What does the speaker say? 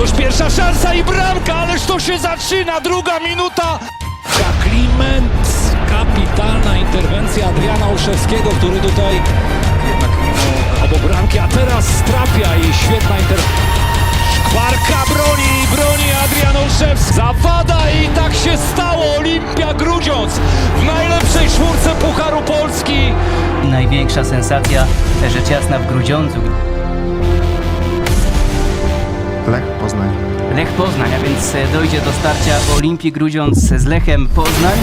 już pierwsza szansa i bramka, ależ to się zaczyna, druga minuta. Kliment, kapitalna interwencja Adriana Olszewskiego, który tutaj jednak mimo obok bramki, a teraz trafia i świetna interwencja. Szkwarka broni, broni Adrian Olszewski. Zawada i tak się stało. Olimpia Grudziądz w najlepszej czwórce Pucharu Polski. Największa sensacja, rzecz jasna, w Grudziądzu. Lech Poznań. Lech Poznań, a więc dojdzie do starcia Olimpii Grudziądz z Lechem Poznań.